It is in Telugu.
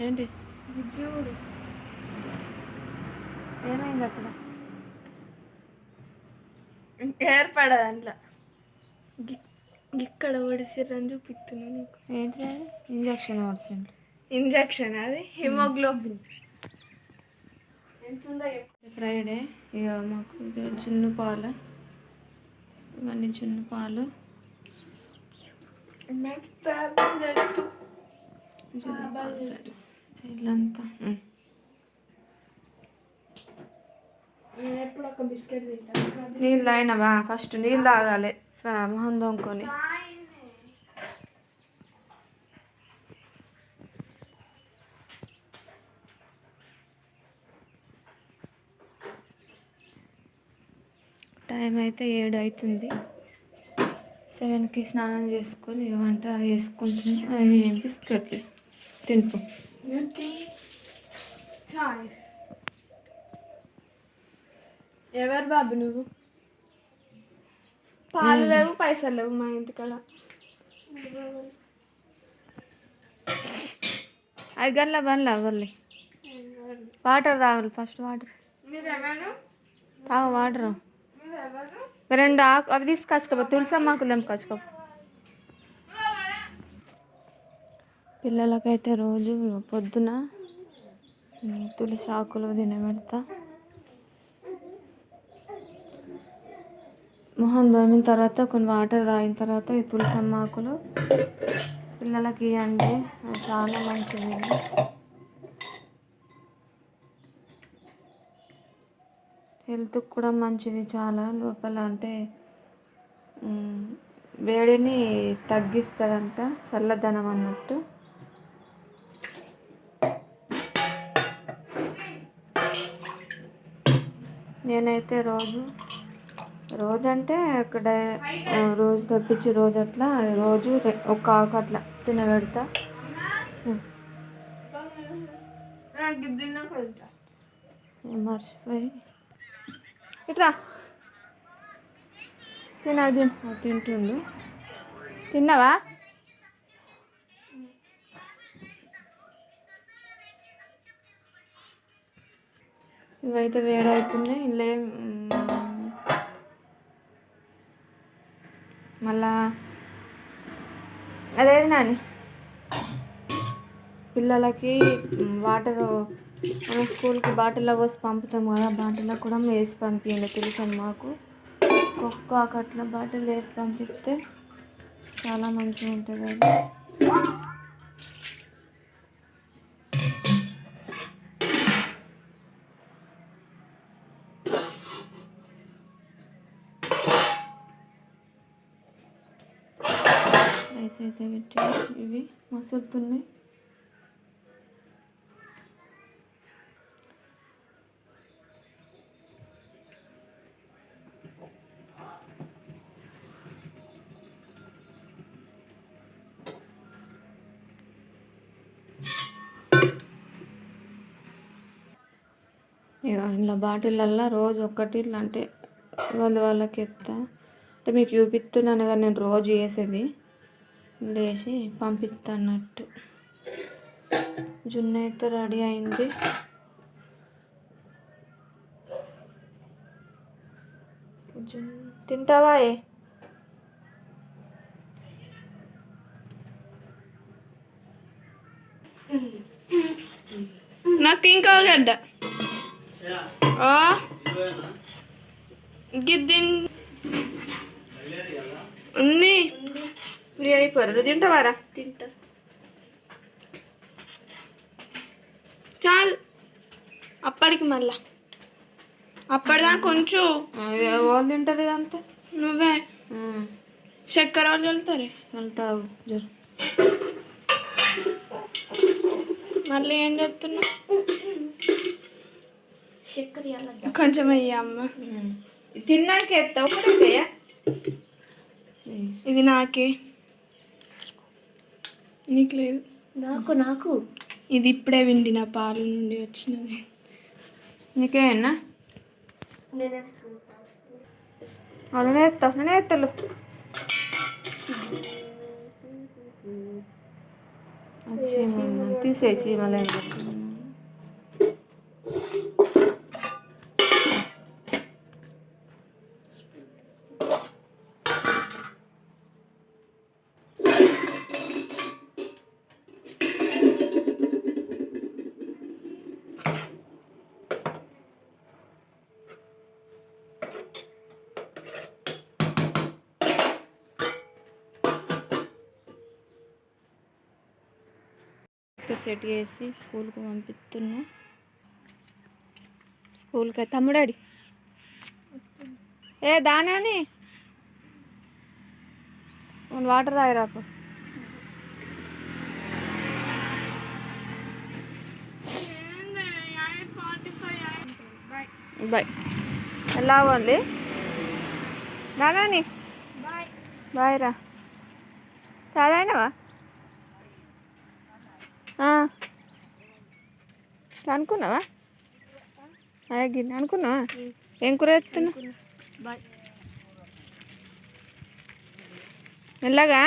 ఏంటి? చూడు ఏమైంది అక్కడ? ఏర్పడదు అందులో గి- ఇక్కడ ఒడిసిర్రని చూపిస్తున్నా నీకు. ఏంటి అది? ఇంజక్షన్ పడుతుంది ఇంజక్షన్ అది? హిమోగ్లోబిన్. ఫ్రైడే. ఇక మాకు జున్ను పాలు. ఇవన్నీ జున్ను పాలు. తింటాను నీళ్ళు తాగినవా ఫస్ట్ నీళ్ళు తాగాలి మొహం దొంకొని టైం అయితే ఏడు అవుతుంది. సెవెన్కి స్నానం చేసుకొని వంట వేసుకుంటున్నా బిస్కెట్లు? తింటు ఎవరు బాబు నువ్వు? పాలు లేవు పైసలు లేవు మా ఇంటికాడ. అది గల్లా బండ్లా గొల్లి వాటర్ తాగాలి ఫస్ట్ వాటర్. తాగు వాటర్. రెండు ఆకు అవి తీసుకొచ్చుకోపో తులసమ్మాకులు తెంపుకొచ్చుకో. పిల్లలకైతే రోజు పొద్దున తులసి ఆకులు తినబెడతా. మొహం దోమిన తర్వాత కొన్ని వాటర్ తాగిన తర్వాత ఈ తులసమ్మ ఆకులు పిల్లలకి ఇవ్వండి చాలా మంచిది. హెల్త్కి కూడా మంచిది చాలా. లోపల అంటే వేడిని తగ్గిస్తుందంట చల్లదనం అన్నట్టు. నేనైతే రోజు రోజు అంటే ఒక డే ఆ, రోజు తప్పించి రోజు అట్లా రోజు ఒక ఆకు అట్లా తినబెడతా. మర్చిపోయి. ఇట్రా. తిన తిను అది తింటుండు తిన్నావా? ఇవైతే వేడవుతున్నాయి. ఇల్లే మళ్ళా అదేది నాని? పిల్లలకి వాటర్ మనం స్కూల్కి బాటిల్లో పోసి పంపుతాం కదా బాటిల్లో కూడా వేసి పంపించండి తెలుసు మాకు? ఒక్క అట్లా బాటిల్ వేసి పంపిస్తే చాలా మంచిగా ఉంటుంది అది. రైస్ అయితే పెట్టి ఇవి మసులుతున్నాయి. ఇక ఇలా బాటిళ్ళల్లో రోజు ఒక్కటి ఇట్లా అంటే వాళ్ళ వాళ్ళకి ఎత్తా. అంటే మీకు చూపిస్తున్నాను కానీ నేను రోజు వేసేది లేచి పంపిస్తానట్టు జున్ను అయితే రెడీ అయింది. జున్ తింటావా ఏ? నాకు ఇంకో గడ్డ గిద్ది ఉంది. ఫ్రీ అయిపోరు? తింటావారా? తింటా. చాలు. అప్పటికి మళ్ళా. అప్పటిదా కొంచెం వాళ్ళు తింటారు ఇదంతా నువ్వే. చక్కెర వాళ్ళు వెళ్తారే వెళ్తావు జర. మళ్ళీ ఏం చెప్తున్నావు కొంచెం అయ్యా అమ్మ. తిన్నాక ఎత్తా ఒకటే ఇది నాకే. నీకు లేదు. నాకు నాకు. ఇది ఇప్పుడే విండిన పాలు నుండి వచ్చినది. నీకేనా అలానే ఎత్తా నేనే ఎత్తలు. చీమ తీసే సెట్ చేసి స్కూల్కి పంపిస్తున్నా. స్కూల్కి తమ్ముడాడి ఏ దానాని. వాటర్ తాగిరాపు బాయ్. ఎలా ఉంది దానాని. బాయ్. బాయ్ రా. చదివినవా అనుకున్నావా? గిన్నె అనుకున్నావా? ఏం కూర ఎత్తున్నా మెల్లగా?